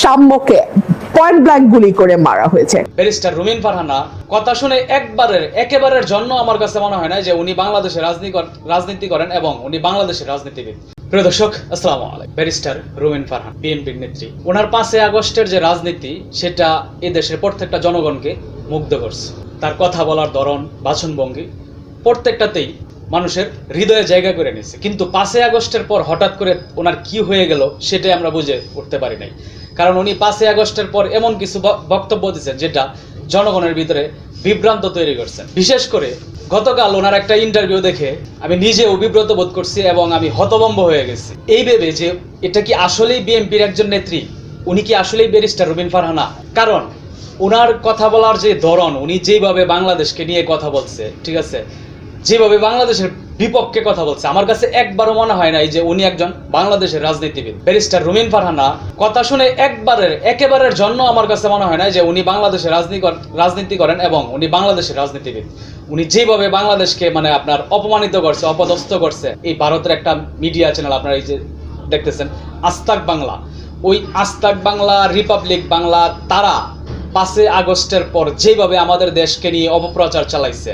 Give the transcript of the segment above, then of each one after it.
সাম্যকে point blank গুলি করে মারা হয়েছে। ব্যারিস্টার রুমিন ফারহানা, কথা শুনে একবারের, একেবারের জন্য আমার কাছে মনে হয় না যে উনি বাংলাদেশের রাজনীতি রাজনীতি করেন এবং উনি বাংলাদেশের রাজনীতিবিদ। প্রিয় দর্শক আলাইকুম। ব্যারিস্টার রুমিন ফারহান, বিএনপির নেত্রী। ওনার পাঁচই আগস্টের যে রাজনীতি, সেটা এই দেশের প্রত্যেকটা জনগণকে মুগ্ধ করছে। তার কথা বলার ধরন বাচনভঙ্গি প্রত্যেকটাতেই মানুষের হৃদয়ে জায়গা করে নিয়েছে। কিন্তু পাঁচই আগস্টের পর হঠাৎ করে ওনার কি হয়ে গেল সেটাই আমরা বুঝে উঠতে পারি নাই। কারণ উনি পাঁচই আগস্টের পর এমন কিছু বক্তব্য দিচ্ছেন যেটা জনগণের ভিতরে বিভ্রান্ত তৈরি করছেন বিশেষ করে গতকাল ওনার একটা ইন্টারভিউ দেখে আমি নিজেও বিব্রত বোধ করছি এবং আমি হতভম্ব হয়ে গেছি। এই ভেবে যে এটা কি আসলেই বিএনপির একজন নেত্রী? উনি কি আসলেই ব্যারিস্টার রুবিন ফারহানা? কারণ ওনার কথা বলার যে ধরন, উনি যেভাবে বাংলাদেশকে নিয়ে কথা বলছে, ঠিক আছে? যেভাবে বাংলাদেশের বিপক্ষে কথা বলছে, আমার কাছে একবারও মনে হয় নাই যে উনি একজন বাংলাদেশের রাজনীতিবিদ। ব্যারিস্টার রুমিন ফারহানা, কথা শুনে একবারের, একেবারের জন্য আমার কাছে মনে হয় না যে উনি বাংলাদেশের রাজনীতি রাজনীতি করেন এবং উনি বাংলাদেশের রাজনীতিবিদ। উনি যেভাবে বাংলাদেশকে মানে আপনার অপমানিত করছে, অপদস্থ করছে, এই ভারতের একটা মিডিয়া চ্যানেল আপনারা এই যে দেখতেছেন, আস্তাক বাংলা। ওই আস্তাক বাংলা, রিপাবলিক বাংলা, তারা পাঁচই আগস্টের পর যেভাবে আমাদের দেশকে নিয়ে অপপ্রচার চালাইছে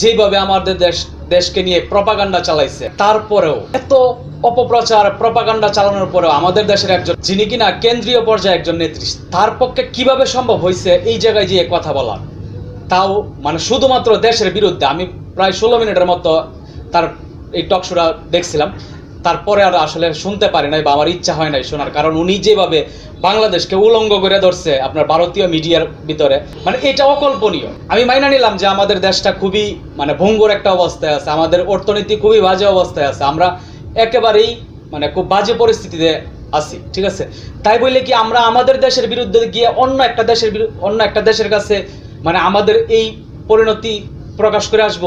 যেভাবে আমাদের দেশ, দেশকে নিয়ে প্রপাগান্ডা চালাইছে, তারপরেও এত অপপ্রচার প্রপাগান্ডা চালানোর পরেও আমাদের দেশের একজন, যিনি কিনা কেন্দ্রীয় পর্যায়ে একজন নেত্রী, তার পক্ষে কীভাবে সম্ভব হয়েছে এই জায়গায় গিয়ে কথা বলার? তাও মানে শুধুমাত্র দেশের বিরুদ্ধে, আমি প্রায় ষোলো মিনিটের মতো তার এই টক শোটা দেখছিলাম। তারপরে আর আসলে শুনতে পারি নাই বা আমার ইচ্ছা হয় নাই শোনার। কারণ উনি যেভাবে বাংলাদেশকে উলঙ্গ করে ধরছে আপনার ভারতীয় মিডিয়ার ভিতরে মানে এটা অকল্পনীয়। আমি মাইনা নিলাম যে আমাদের দেশটা খুবই মানে ভঙ্গুর একটা অবস্থায় আছে, আমাদের অর্থনীতি খুবই বাজে অবস্থায় আছে, আমরা একেবারেই মানে খুব বাজে পরিস্থিতিতে আছি, ঠিক আছে? তাই বললে কি আমরা আমাদের দেশের বিরুদ্ধে গিয়ে অন্য একটা দেশের অন্য একটা দেশের কাছে মানে আমাদের এই পরিণতি প্রকাশ করে আসব?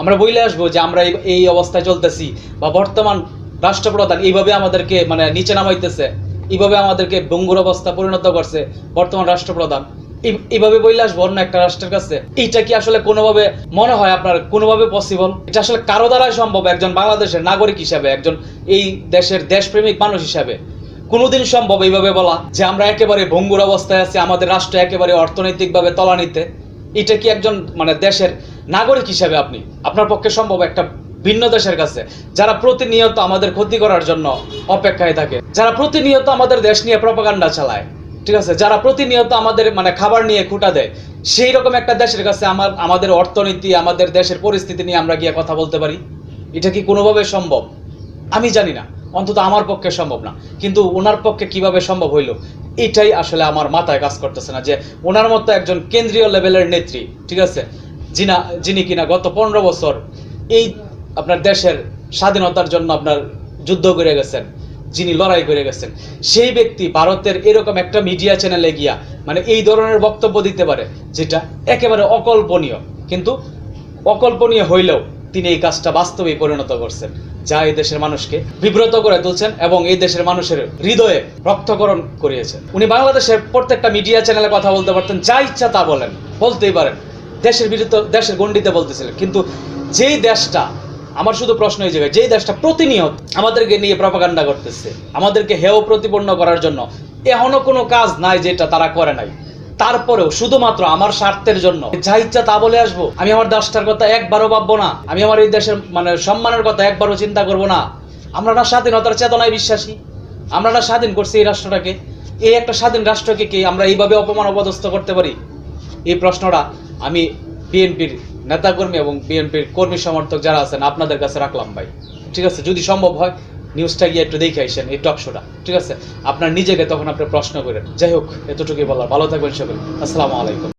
আমরা বইলে আসব যে আমরা এই- অবস্থায় চলতেছি বা বর্তমান রাষ্ট্রপ্রধান এইভাবে আমাদেরকে মানে নিচে নামাইতেছে, এইভাবে আমাদেরকে বঙ্গুর অবস্থা পরিণত করছে বর্তমান রাষ্ট্রপ্রধান। এইভাবে বইলে আসব অন্য একটা রাষ্ট্রের কাছে। এইটা কি আসলে কোনোভাবে মনে হয় আপনার কোনোভাবে পসিবল এটা আসলে কারও দ্বারাই সম্ভব? একজন বাংলাদেশের নাগরিক হিসাবে, একজন এই দেশের দেশপ্রেমিক মানুষ হিসাবে। কোনোদিন সম্ভব এইভাবে বলা যে আমরা একেবারে ভঙ্গুর অবস্থায় আছি, আমাদের রাষ্ট্র একেবারে অর্থনৈতিকভাবে তলানিতে? এটা কি একজন মানে দেশের নাগরিক হিসাবে আপনি, আপনার পক্ষে সম্ভব একটা ভিন্ন দেশের কাছে, যারা প্রতিনিয়ত আমাদের ক্ষতি করার জন্য অপেক্ষায় থাকে, যারা প্রতিনিয়ত আমাদের দেশ নিয়ে প্রপাগান্ডা চালায়, ঠিক আছে? যারা প্রতিনিয়ত আমাদের মানে খাবার নিয়ে খুঁটা দেয়, সেই রকম একটা দেশের কাছে আমার, আমাদের অর্থনীতি, আমাদের দেশের পরিস্থিতি নিয়ে আমরা গিয়ে কথা বলতে পারি? এটা কি কোনোভাবে সম্ভব? আমি জানি না, অন্তত আমার পক্ষে সম্ভব না। কিন্তু ওনার পক্ষে কীভাবে সম্ভব হইল, এটাই আসলে আমার মাথায় কাজ করতেছে না যে ওনার মতো একজন কেন্দ্রীয় লেভেলের নেত্রী, ঠিক আছে? যিনা, যিনি কিনা গত পনেরো বছর এই আপনার দেশের স্বাধীনতার জন্য আপনার যুদ্ধ করে গেছেন, যিনি লড়াই করে গেছেন, সেই ব্যক্তি ভারতের এরকম একটা মিডিয়া চ্যানেলে গিয়া মানে এই ধরনের বক্তব্য দিতে পারে, যেটা একেবারে অকল্পনীয়। কিন্তু অকল্পনীয় হইলেও তিনি এই কাজটা বাস্তবে পরিণত করছেন, যা এই দেশের মানুষকে বিব্রত করে তুলছেন এবং এই দেশের মানুষের হৃদয়ে রক্তকরণ করিয়েছেন। উনি বাংলাদেশের প্রত্যেকটা মিডিয়া চ্যানেলে কথা বলতে পারতেন, যা ইচ্ছা তা বলেন, বলতেই পারেন। দেশের বিরুদ্ধে, দেশের গণ্ডিতে বলতেছিলেন। কিন্তু যেই দেশটা, আমার শুধু প্রশ্ন এই জায়গায়, যেই দেশটা প্রতিনিয়ত আমাদেরকে নিয়ে প্রপাগান্ডা করতেছে, আমাদেরকে হেয় প্রতিপন্ন করার জন্য, এখনও কোনো কাজ নাই যেটা তারা করে নাই। তারপরেও শুধুমাত্র আমার স্বার্থের জন্য, যা ইচ্ছা তা বলে আসব। আমি আমার দেশটার কথা একবারও ভাববো না। আমি আমার এই দেশের মানে সম্মানের কথা একবারও চিন্তা করব না। আমরা না স্বাধীনতার চেতনায় বিশ্বাসী। আমরা না স্বাধীন করছি এই রাষ্ট্রটাকে। এই একটা স্বাধীন রাষ্ট্রকে কি আমরা এইভাবে অপমান অপদস্থ করতে পারি? এই প্রশ্নটা আমি বিএনপির নেতাকর্মী এবং বিএনপির কর্মী সমর্থক যারা আছেন, আপনাদের কাছে রাখলাম ভাই। ঠিক আছে? যদি সম্ভব হয় নিউজটা গিয়ে একটু দেখে আসেন এই টক শোটা ঠিক আছে? আপনার নিজেকে তখন আপনি প্রশ্ন করেন। যাই হোক, এতটুকুই বলার। ভালো থাকবেন সকলে। আসসালামু আলাইকুম।